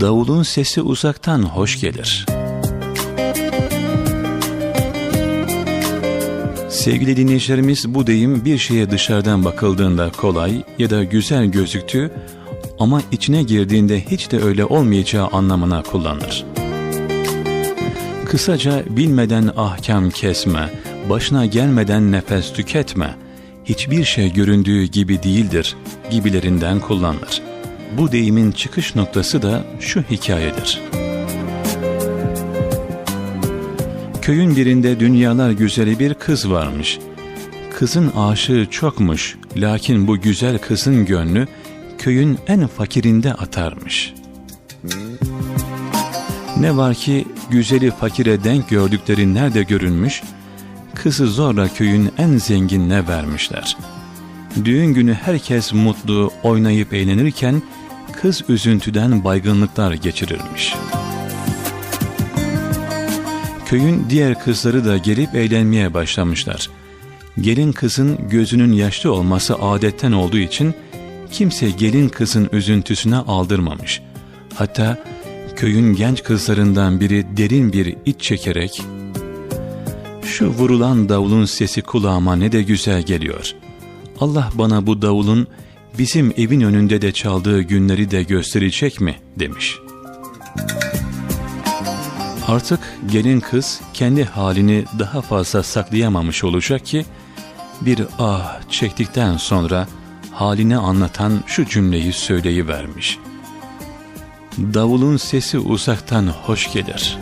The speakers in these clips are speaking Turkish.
Davulun sesi uzaktan hoş gelir. Sevgili dinleyicilerimiz bu deyim bir şeye dışarıdan bakıldığında kolay ya da güzel gözüktüğü ama içine girdiğinde hiç de öyle olmayacağı anlamına kullanılır. Kısaca bilmeden ahkam kesme, başına gelmeden nefes tüketme, hiçbir şey göründüğü gibi değildir gibilerinden kullanılır. Bu deyimin çıkış noktası da şu hikayedir. Köyün birinde dünyalar güzeli bir kız varmış. Kızın aşığı çokmuş, lakin bu güzel kızın gönlü köyün en fakirinde atarmış. Ne var ki güzeli fakire denk gördükleri nerede görünmüş, kızı zorla köyün en zenginine vermişler. Düğün günü herkes mutlu, oynayıp eğlenirken kız üzüntüden baygınlıklar geçirirmiş. Köyün diğer kızları da gelip eğlenmeye başlamışlar. Gelin kızın gözünün yaşlı olması adetten olduğu için kimse gelin kızın üzüntüsüne aldırmamış. Hatta köyün genç kızlarından biri derin bir iç çekerek ''Şu vurulan davulun sesi kulağıma ne de güzel geliyor. Allah bana bu davulun bizim evin önünde de çaldığı günleri de gösterecek mi?'' demiş. Artık gelin kız kendi halini daha fazla saklayamamış olacak ki bir ah çektikten sonra halini anlatan şu cümleyi söyleyivermiş. Davulun sesi uzaktan hoş gelir.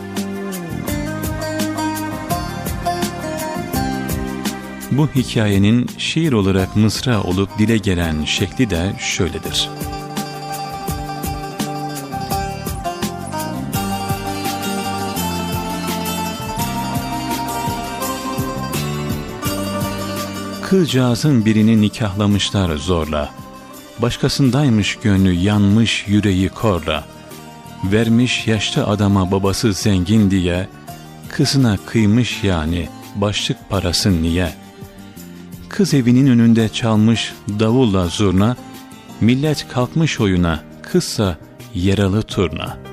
Bu hikayenin şiir olarak mısra olup dile gelen şekli de şöyledir. Kızcağızın birini nikahlamışlar zorla. Başkasındaymış gönlü yanmış yüreği korla. Vermiş yaşlı adama babası zengin diye, kızına kıymış yani başlık parası niye? Kız evinin önünde çalmış davulla zurna, millet kalkmış oyuna, kızsa yaralı turna.''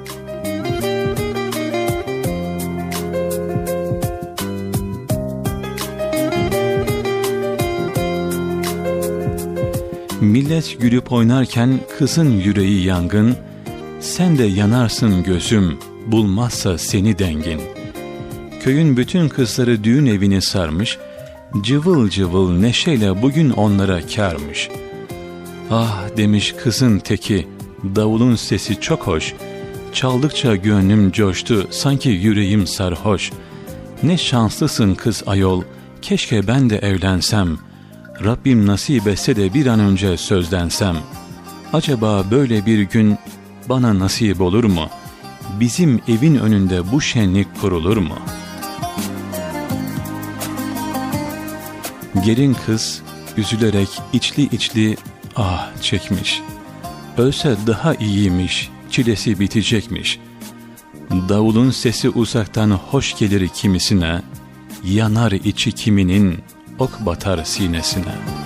Millet gülüp oynarken kızın yüreği yangın, sen de yanarsın gözüm, bulmazsa seni dengin. Köyün bütün kızları düğün evini sarmış, cıvıl cıvıl neşeyle bugün onlara kârmış. Ah demiş kızın teki, davulun sesi çok hoş, çaldıkça gönlüm coştu, sanki yüreğim sarhoş. Ne şanslısın kız ayol, keşke ben de evlensem.'' Rabbim nasip etse de bir an önce sözlensem, acaba böyle bir gün bana nasip olur mu? Bizim evin önünde bu şenlik kurulur mu? Gelin kız üzülerek içli içli ah çekmiş. Ölse daha iyiymiş, çilesi bitecekmiş. Davulun sesi uzaktan hoş gelir kimisine, yanar içi kiminin, ok batar sinesine.''